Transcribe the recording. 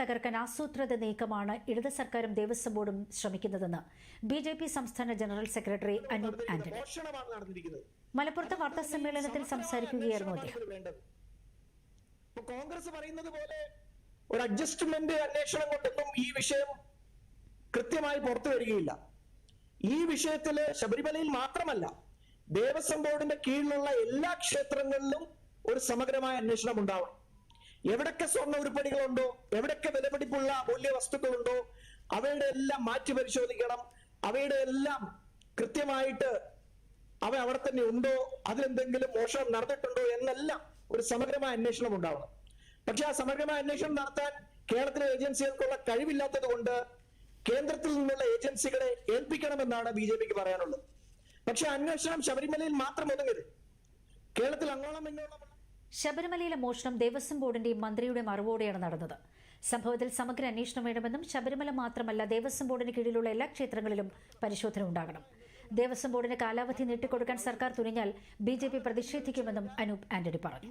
തകർക്കാൻ ആസൂത്രിത നീക്കമാണ് ഇടത് സർക്കാരും ദേവസ്വം ബോർഡും ശ്രമിക്കുന്നതെന്ന് ബി ജെ പി സംസ്ഥാന ജനറൽ സെക്രട്ടറി അനൂപ് ആന്റണി. മലപ്പുറത്ത് വാർത്താ സമ്മേളനത്തിൽ സംസാരിക്കുകയായിരുന്നു അദ്ദേഹം. കോൺഗ്രസ് പറയുന്നത് പോലെ ഒരു അഡ്ജസ്റ്റ്മെന്റ് അന്വേഷണം കൊണ്ടൊന്നും ഈ വിഷയം കൃത്യമായി പുറത്തു വരികയില്ല. ഈ വിഷയത്തിൽ ശബരിമലയിൽ മാത്രമല്ല ദേവസ്വം ബോർഡിന്റെ കീഴിലുള്ള എല്ലാ ക്ഷേത്രങ്ങളിലും ഒരു സമഗ്രമായ അന്വേഷണം ഉണ്ടാവണം. എവിടൊക്കെ സ്വർണ ഉരുപ്പടികളുണ്ടോ എവിടൊക്കെ വിലപിടിപ്പുള്ള മൂല്യ വസ്തുക്കളുണ്ടോ അവയുടെ എല്ലാം മാറ്റി പരിശോധിക്കണം. അവയുടെ എല്ലാം കൃത്യമായിട്ട് അവ അവിടെ തന്നെ ഉണ്ടോ അതിലെന്തെങ്കിലും മോഷണം നടന്നിട്ടുണ്ടോ എന്നെല്ലാം ഒരു സമഗ്രമായ അന്വേഷണം ഉണ്ടാവണം. പക്ഷെ ആ സമഗ്രമായ അന്വേഷണം നടത്താൻ കേരളത്തിലെ ഏജൻസികൾക്കുള്ള കഴിവില്ലാത്തത് കൊണ്ട് കേന്ദ്രത്തിൽ നിന്നുള്ള ഏജൻസികളെ ഏൽപ്പിക്കണമെന്നാണ് ബി ജെ പിക്ക് പറയാനുള്ളത്. പക്ഷെ അന്വേഷണം ശബരിമലയിൽ മാത്രം ഒതുങ്ങരുത്. കേരളത്തിൽ അങ്ങോളം ഇങ്ങോളം ശബരിമലയിലെ മോഷണം ദേവസ്വം ബോർഡിന്റെയും മന്ത്രിയുടെ അറിവോടെയാണ് നടന്നത്. സംഭവത്തിൽ സമഗ്ര അന്വേഷണം വേണമെന്നും ശബരിമല മാത്രമല്ല ദേവസ്വം ബോർഡിന് കീഴിലുള്ള എല്ലാ ക്ഷേത്രങ്ങളിലും പരിശോധന ഉണ്ടാകണം. ദേവസ്വം ബോർഡിന് കാലാവധി നീട്ടിക്കൊടുക്കാൻ സർക്കാർ തുനിഞ്ഞാൽ ബി ജെ പി പ്രതിഷേധിക്കുമെന്നും അനൂപ് ആന്റണി പറഞ്ഞു.